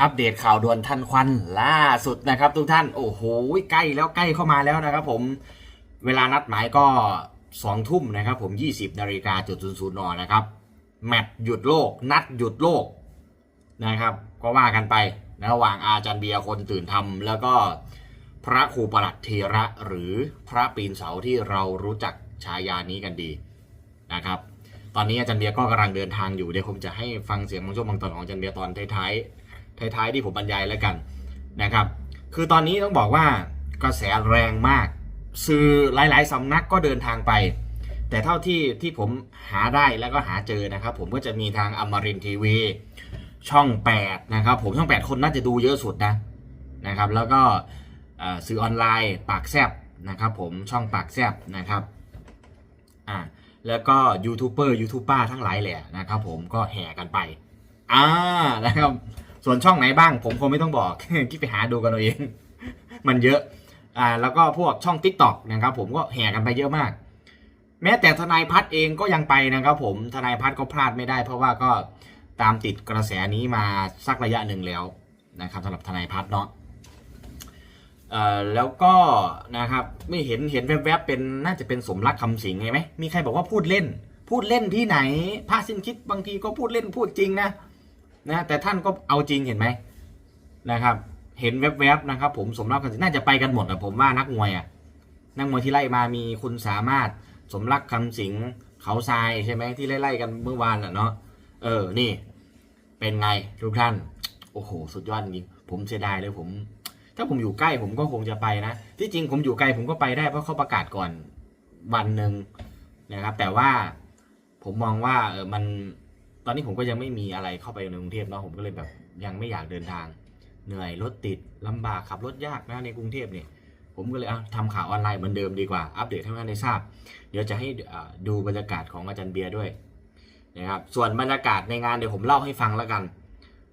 อัปเดตข่าวด่วนทันควันล่าสุดนะครับ ทุกท่านโอ้โหใกล้แล้วใกล้เข้ามาแล้วนะครับ ผมเวลานัดหมายก็สองทุ่มนะครับผม20นาฬิกาจุดศูนย์ศูนย์นนะครับแมตช์หยุดโลก นัดหยุดโลกนะครับ ก็ว่ากันไประหว่างอาจารย์เบียร์คนตื่นทำแล้วก็พระครูประหลัดเทระหรือพระปีนเสาที่เรารู้จักฉายานี้กันดีนะครับ ตอนนี้อาจารย์เบียร์ก็กำลังเดินทางอยู่เดี๋ยวผมจะให้ฟังเสียงบางช่วงบางตอนของอาจารย์เบียร์ตอนท้ายๆ ท้ายๆที่ผมบรรยายแล้วกันนะครับ คือตอนนี้ต้องบอกว่ากระแสแรงมาก สื่อหลาย ๆสำนักก็เดินทางไป แต่เท่าที่ที่ผมหาได้แล้วก็หาเจอนะครับ ผมก็จะมีทางอมรินทีวีช่อง 8 นะครับ ผมช่อง 8 คนน่าจะดูเยอะสุดนะนะครับ แล้วก็สื่อออนไลน์ปากแซบนะครับ ผมช่องปากแซบนะครับอ่าแล้วก็ยูทูบเบอร์ยูทูบป้าทั้งหลายแหละนะครับ ผมก็แห่กันไปอ่านะครับ ส่วนช่องไหนบ้าง ผมคงไม่ต้องบอก คิดไปหาดูกันเอาเอง มันเยอะ อ่า แล้วก็พวกช่อง Tik t o อกนะครับ ผมก็แห่กันไปเยอะมาก แม้แต่ทนายพัฒน์เองก็ยังไปนะครับผม ทนายพัฒน์ก็พลาดไม่ได้ เพราะว่าก็ตามติดกระแสนี้มาสักระยะหนึ่งแล้วนะครับสำหรับทนายพัฒน์เนาะเอ่อแล้วก็นะครับไม่เห็นเห็นแวบๆเป็นน่าจะเป็นสมรักคำสิงไงไหมมีใครบอกว่าพูดเล่น พูดเล่นที่ไหนพระสิ้นคิดบางทีก็พูดเล่นพูดจริงนะ นะแต่ท่านก็เอาจริงเห็นไหมนะครับ เห็นแวบๆนะครับ ผมสมรักคำสิงน่าจะไปกันหมดอะผมว่านักมวยอะนักมวยที่ไล่มามีคุณสามารถสมรักคำสิงเขาทรายใช่ไหมที่ไล่ๆกันเมื่อวานอะเนาะเออนี่ เป็นไงทุกท่าน โอ้โห สุดยอดจริงผมเสียดายเลยผม ถ้าผมอยู่ใกล้ผมก็คงจะไปนะ ที่จริงผมอยู่ไกลผมก็ไปได้เพราะเขาประกาศก่อนวันหนึ่งนะครับ แต่ว่าผมมองว่าเออมัน ตอนนี้ผมก็ยังไม่มีอะไรเข้าไปในกรุงเทพเนาะผมก็เลยแบบยังไม่อยากเดินทาง เหนื่อยรถติดลำบากขับรถยากนะในกรุงเทพเนี่ยผมก็เลยเอาทำข่าวออนไลน์เหมือนเดิมดีกว่า อัปเดตให้ท่านได้ทราบ เดี๋ยวจะให้ดูบรรยากาศของอาจารย์เบียร์ด้วยนะครับส่วนบรรยากาศในงานเดี๋ยวผมเล่าให้ฟังแล้วกัน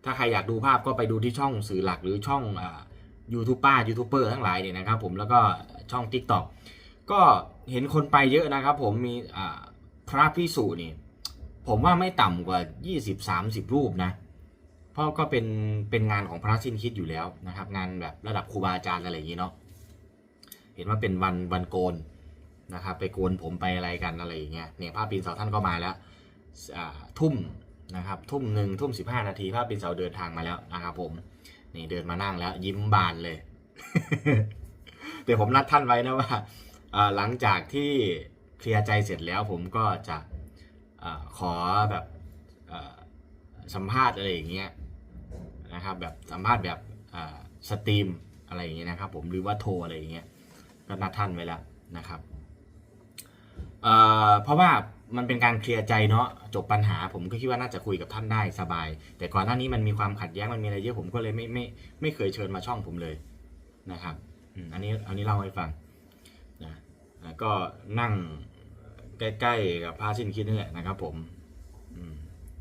ถ้าใครอยากดูภาพก็ไปดูที่ช่องสื่อหลักหรือช่องยูทูบป้ายูทูบเบอร์ทั้งหลายเนี่ยนะครับผมแล้วก็ช่อง Tik t o อกก็เห็นคนไปเยอะนะครับผมมีอ่าพระพิสุนี่ ผมว่าไม่ต่ำกว่า 20-30 รูปนะ เพราะก็เป็นเป็นงานของพระสิ้นคิดอยู่แล้วนะครับ งานแบบระดับครูบาอาจารย์อะไรอย่างนี้เนาะเห็นว่าเป็นวันวันโกนนะครับไปโกนผมไปอะไรกันอะไรอย่างเงี้ยเนี่ยภาพปีนเสาท่านก็มาแล้วอ่าทุ่มนะครับทุ่มหนึ่งทุ่มสิบห้านาทีภาพปีนเสาเดินทางมาแล้วนะครับผมนี่เดินมานั่งแล้ว ยิ้มบานเลยเดี๋ยวผมนัดท่านไว้นะว่าอ่าหลังจากที่เคลียร์ใจเสร็จแล้วผมก็จะ อขอแบบสัมภาษณ์อะไรอย่างเงี้ยนะครับแบบสัมภาษณ์แบบสตรีมอะไรอย่างเงี้ยนะครับผมหรือว่าโทรอะไรอย่างเงี้ยก็นัดท่านไว้แล้วนะครับเเพราะว่ามันเป็นการเคลียร์ใจเนาะจบปัญหาผมก็คิดว่าน่าจะคุยกับท่านได้สบาย แต่ก่อนหน้านี้มันมีความขัดแย้งมันมีอะไรเยอะผมก็เลยไม่ไม่ไม่เคยเชิญมาช่องผมเลยนะครับอันนี้อันนี้เล่าให้ฟังนะก็นั่ง ใกล้ๆกับพาสิ้นคิดนี่แหละนะครับผม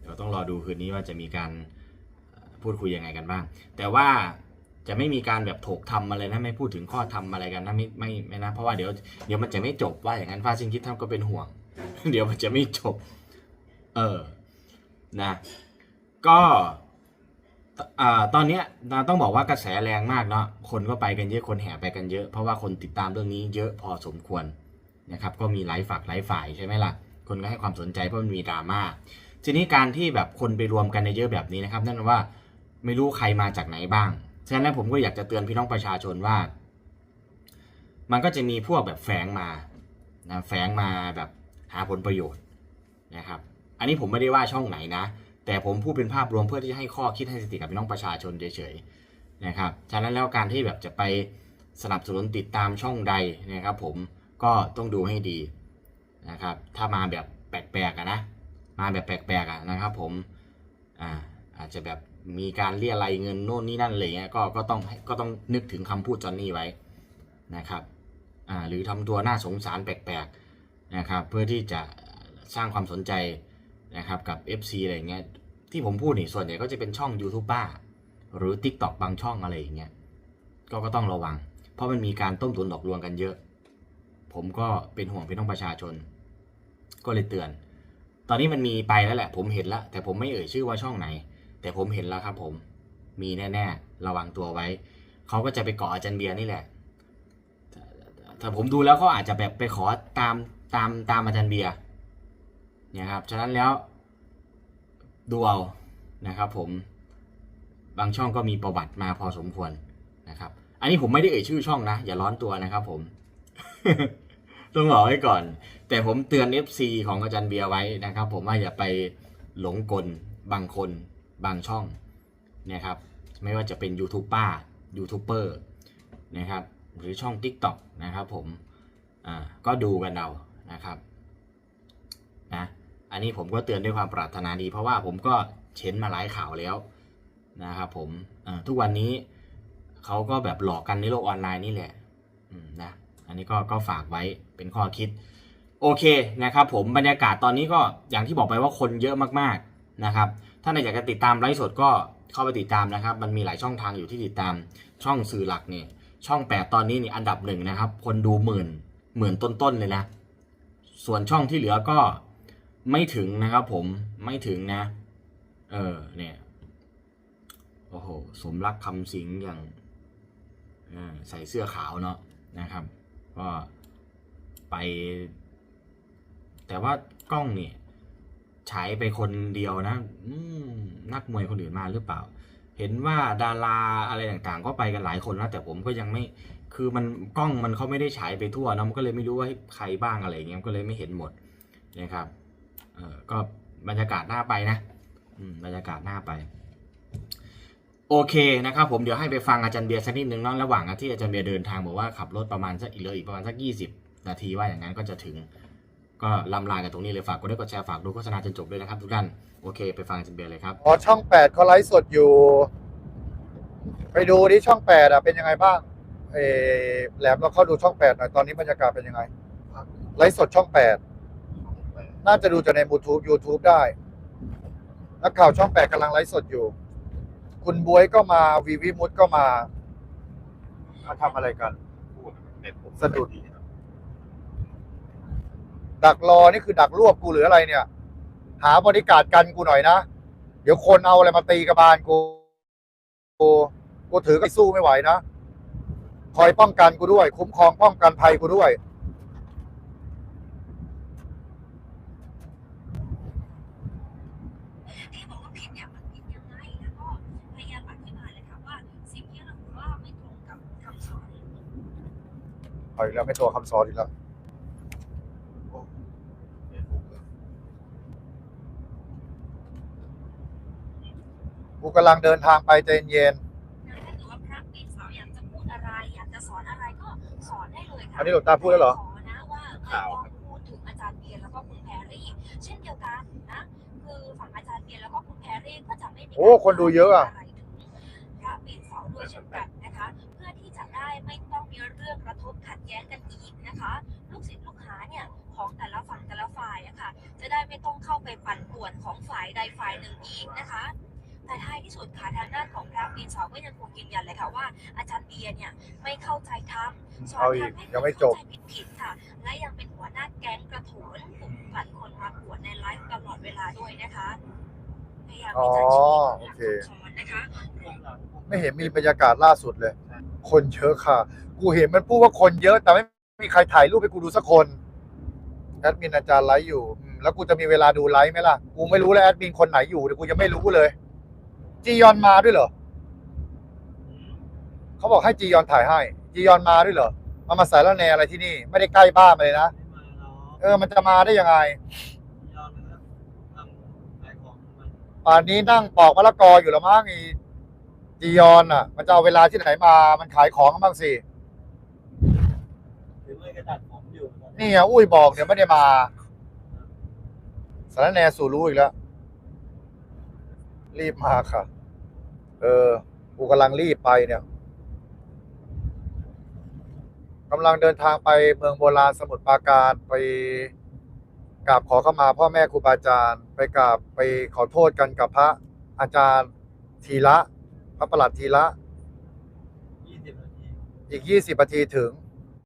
เดี๋ยวต้องรอดูคืนนี้ว่าจะมีการพูดคุยยังไงกันบ้าง แต่ว่าจะไม่มีการแบบถกทำอะไรนะไม่พูดถึงข้อทำอะไรกันนะไม่ไม่ไม่นะเพราะว่าเดี๋ยวเดี๋ยวมันจะไม่จบว่าอย่างนั้นฟ้าซิงคิดท่านก็เป็นห่วง เดี๋ยวมันจะไม่จบ เออนะ ก็อ่าตอนเนี้ยต้องบอกว่ากระแสแรงมากเนาะคนก็ไปกันเยอะคนแห่ไปกันเยอะ เพราะว่าคนติดตามเรื่องนี้เยอะพอสมควร นะครับก็มีหลายฝักหลายฝ่ายใช่ไหมล่ะ คนก็ให้ความสนใจเพราะมันมีดราม่าทีนี้การที่แบบคนไปรวมกันในเยอะแบบนี้นะครับนั่นว่าไม่รู้ใครมาจากไหนบ้างฉะนั้นผมก็อยากจะเตือนพี่น้องประชาชนว่า มันก็จะมีพวกแบบแฝงมานะแฝงมาแบบหาผลประโยชน์นะครับ อันนี้ผมไม่ได้ว่าช่องไหนนะ แต่ผมพูดเป็นภาพรวมเพื่อที่จะให้ข้อคิดให้สติกับพี่น้องประชาชนเฉยๆนะครับ ฉะนั้นแล้วการที่แบบจะไปสนับสนุนติดตามช่องใดนะครับผม ก็ต้องดูให้ดีนะครับ ถ้ามาแบบแปลกๆนะ มาแบบแปลกๆนะครับ ผมอ่าอาจจะแบบมีการเรียรายเงินโน่นนี่นั่นอะไรเงี้ยก็ก็ต้องก็ต้องนึกถึงคำพูดจอนนี่ไว้นะครับอ่าหรือทำตัวน่าสงสารแปลกๆนะครับเพื่อที่จะสร้างความสนใจนะครับกับ FC อะไรเงี้ยที่ผมพูดนี่ส่วนใหญ่ก็จะเป็นช่อง YouTube บ้าหรือ TikTok บางช่องอะไรอย่างเงี้ยก็ก็ต้องระวัง เพราะมันมีการต้มตุนหลอกลวงกันเยอะ ผมก็เป็นห่วงพี่น้องประชาชน ก็เลยเตือน ตอนนี้มันมีไปแล้วแหละ ผมเห็นแล้วแต่ผมไม่เอ่ยชื่อว่าช่องไหน แต่ผมเห็นแล้วครับ ผมมีแน่ๆ ระวังตัวไว้ เขาก็จะไปเกาะอาจารย์เบียร์นี่แหละแต่แต่ผมดูแล้วเขาอาจจะแบบไปขอตามตามตามอาจารย์เบียร์เนี่ยครับ ฉะนั้นแล้วดูเอานะครับ ผมบางช่องก็มีประวัติมาพอสมควรนะครับ อันนี้ผมไม่ได้เอ่ยชื่อช่องนะ อย่าร้อนตัวนะครับผม ต้องบอกไว้ก่อน แต่ผมเตือน FC ของอาจารย์เบียร์ไว้นะครับ ผมว่าอย่าไปหลงกลบางคนบางช่องนี่ยครับ ไม่ว่าจะเป็นยูทูบป้ายูทูบเบอร์นะครับ หรือช่อง TikTok นะครับ ผมอ่าก็ดูกันเอานะครับนะอันนี้ผมก็เตือนด้วยความปรารถนาดี เพราะว่าผมก็เช็นมาหลายข่าวแล้วนะครับผมทุกวันนี้เขาก็แบบหลอกกันในโลกออนไลน์นี่แหละนะ อันนี้ก็ก็ฝากไว้เป็นข้อคิด โอเคนะครับผมบรรยากาศตอนนี้ก็อย่างที่บอกไปว่าคนเยอะมากๆนะครับ ถ้าใครอยากจะติดตามไลฟ์สดก็เข้าไปติดตามนะครับ มันมีหลายช่องทางอยู่ที่ติดตามช่องสื่อหลักเนี่ยช่อง8ตอนนี้นี่อันดับหนึ่งนะครับ คนดูหมื่นหมื่นต้นๆเลยนะ ส่วนช่องที่เหลือก็ไม่ถึงนะครับผมไม่ถึงนะ เออเนี่ยโอ้โห สมรักคำสิงอย่างใส่เสื้อขาวเนาะนะครับ ก็ไป แต่ว่ากล้องเนี่ยฉายไปคนเดียวนะนักมวยคนอื่นมาหรือเปล่า เห็นว่าดาราอะไรต่างๆ ก็ไปกันหลายคนแล้วแต่ผมก็ยังไม่คือมันกล้องมันเขาไม่ได้ฉายไปทั่วนะมันก็เลยไม่รู้ว่าใครบ้างอะไรเงี้ยก็เลยไม่เห็นหมดนะครับเออก็บรรยากาศน่าไปนะบรรยากาศน่าไป โอเคนะครับผมเดี๋ยวให้ไปฟังอาจารย์เบียร์สักนิดนึงเนาะระหว่างที่อาจารย์เบียร์เดินทางบอกว่าขับรถประมาณสักอีกเลยอีกประมาณสักยี่สิบนาทีว่าอย่างนั้นก็จะถึง ก็ลำลากันตรงนี้เลยฝากกดไลค์กดแชร์ฝากดูโฆษณาจนจบด้วยนะครับทุกท่านโอเคไปฟังอาจารย์เบียร์เลยครับอ๋อช่องแปดเขาไลฟ์สดอยู่ ไปดูที่ช่องแปดอะเป็นยังไงบ้างเออแหลมเราเข้าดูช่องแปดหน่อยตอนนี้บรรยากาศเป็นยังไงไลฟ์สดช่องแปดน่าจะดูจากในยูทูบ YouTube ได้นักข่าวช่องแปดกำลังไลฟ์สดอยู่ คุณบวยก็มาวีวิมุตก็มามาทำอะไรกัน สะดุด ดักรอนี่คือดักรวบกูหรืออะไรเนี่ย หาบริการดกันกูหน่อยนะ เดี๋ยวคนเอาอะไรมาตีกระบาลกูกูกูถือก็สู้ไม่ไหวนะ คอยป้องกันกูด้วย คุ้มครองป้องกันภัยกูด้วยที่บอกว่าผิดเนี่ยมันผิดยังไงแล้วก็พยายามอธิบายเลยค่ะว่าสิ่งที่เราว่าไม่ตรงกับคำสอน เอาอีกแล้วไม่ตัวคำสอนอีกแล้วกูกำลังเดินทางไปใจเย็นนะถ้าเกิดว่าพระปีสาวอยากจะพูดอะไร อยากจะสอนอะไรก็สอนได้เลยค่ะอันนี้หลวงตาพูดแล้วเหรอ ขอนะว่าไม่ต้องพูดถึงอาจารย์เบียร์แล้วก็คุณแพรรี่ เช่นเดียวกันนะ คือฝั่งอาจารย์เบียร์แล้วก็คุณแพรรี่ก็จะไม่มีโอ้คนดูเยอะอะ ไร ทบขัดแย้งกันอีกนะคะ ลูกศิษย์ลูกหาเนี่ยของแต่ละฝั่งแต่ละฝ่ายอะค่ะจะได้ไม่ต้องเข้าไปปั่นป่วนของฝ่ายใดฝ่ายหนึ่งอีกนะคะแต่ท้ายที่สุดค่ะทางด้านของพระปีนสาวก็ยังคงยืนยันเลยค่ะว่า อาจารย์เบียร์เนี่ยไม่เข้าใจธรรมสอนเอาอีทำกให้ยังไม่คนจบเข้าใจผิดๆค่ะ และยังเป็นหัวหน้าแก๊งกระโถนกลุ่มปั่นคนมาปวดในไลฟ์ตลอดเวลาด้วยนะคะพยายามที่จะชี้หลักคำสอนนะคะไม่เห็นมีบรรยากาศล่าสุดเลย คนเยอะค่ะ กูเห็นมันพูดว่าคนเยอะ แต่ไม่มีใครถ่ายรูปให้กูดูสักคน แอดมินอาจารย์ไลฟ์อยู่อืมแล้วกูจะมีเวลาดูไลฟ์ไหมล่ะ กูไม่รู้เลยแอดมินคนไหนอยู่เดี๋ยวกูยังไม่รู้เลย จียอนมาด้วยเหรอ เขาบอกให้จียอนถ่ายให้ จียอนมาด้วยเหรอมามาสายละแนอะไรที่นี่ ไม่ได้ใกล้บ้านมาเลยนะเออ มันจะมาได้ยังไงป่านนี้นั่งปอกมะละกออยู่แล้วมั้งไอีจียอนอะ มันจะเอาเวลาที่ไหนมา มันขายของกันบ้างสิ หรือไม่ก็ตัดผมอยู่นี่อะอุ้ยบอกเดี๋ยวไม่ได้มาสารแหนสู่รู้อีกแล้ว รีบมาค่ะ เออ กูกำลังรีบไปเนี่ยกำลังเดินทางไปเมืองโบราณสมุทรปราการไปกราบขอเข้ามาพ่อแม่ครูบาอาจารย์ ไปกราบไปขอโทษกันกับพระอาจารย์ทีละ พระประหลัดทีละ ยี่สิบนาทีอีกยี่สิบนาทีถึง